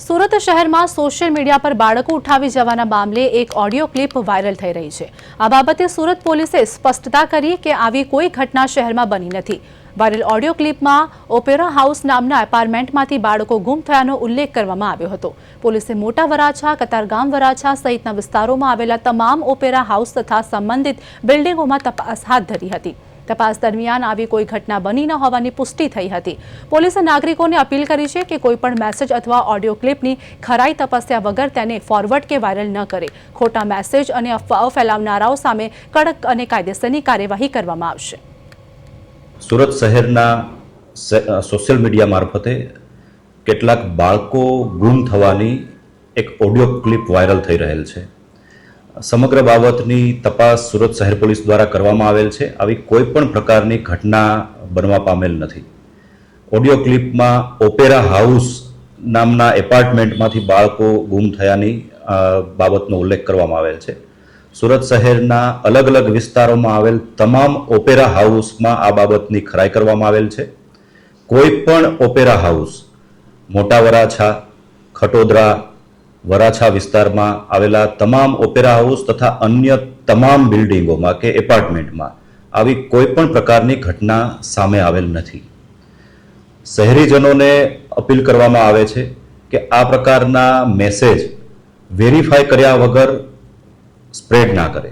સુરત શહેરમાં social media પર બાળકો ઉઠાવી જવાના મામલે એક ઓડિયો ક્લિપ વાયરલ થઈ રહી છે. આ બાબતે સુરત પોલીસે સ્પષ્ટતા કરી કે આવી કોઈ ઘટના શહેરમાં બની નથી. વાયરલ ઓડિયો ક્લિપમાં ઓપેરા હાઉસ નામના એપાર્ટમેન્ટમાંથી બાળકો ગુમ થયાનો ઉલ્લેખ કરવામાં આવ્યો હતો. પોલીસે મોટા વરાછા, કતારગામ વરાછા સહિતના વિસ્તારોમાં આવેલા તમામ ઓપેરા હાઉસ તથા સંબંધિત બિલ્ડિંગોમાં તપાસ હાથ ધરી હતી. તપાસ દરમિયાન આવી કોઈ ઘટના બની ન હોવાની પુષ્ટિ થઈ હતી. પોલીસે નાગરિકોને અપીલ કરી છે કે કોઈપણ મેસેજ અથવા ઓડિયો ક્લિપની ખરાઈ તપાસ્યા વગર તેને ફોરવર્ડ કે વાયરલ ન કરે. ખોટા મેસેજ અને અફવાઓ ફેલાવનારાઓ સામે કડક અને કાયદેસરની કાર્યવાહી કરવામાં આવશે. સુરત શહેરના સોશિયલ મીડિયા મારફતે કેટલાક બાળકો ગુમ થવાની એક ઓડિયો ક્લિપ વાયરલ થઈ રહેલ છે. સમગ્ર બાબતની તપાસ સુરત શહેર પોલીસ દ્વારા કરવામાં આવેલ છે. આવી કોઈ પણ પ્રકારની ઘટના બનવા પામેલ નથી. ઓડિયો ક્લિપમાં ઓપેરા હાઉસ નામના એપાર્ટમેન્ટમાંથી બાળકો ગુમ થયાની બાબતનો ઉલ્લેખ કરવામાં આવેલ છે. સુરત શહેરના અલગ અલગ વિસ્તારોમાં આવેલ તમામ ઓપેરા હાઉસમાં આ બાબતની ખરાઈ કરવામાં આવેલ છે. કોઈ પણ ઓપેરા હાઉસ મોટા વરાછા ખટોદરા વરાછા વિસ્તારમાં આવેલા તમામ ઓપેરા હાઉસ તથા અન્ય તમામ બિલ્ડિંગોમાં કે એપાર્ટમેન્ટમાં આવી કોઈ પણ પ્રકારની ઘટના સામે આવેલ નથી. શહેરીજનોને અપીલ કરવામાં આવે છે કે આ પ્રકારના મેસેજ વેરીફાઈ કર્યા વગર સ્પ્રેડ ના કરે.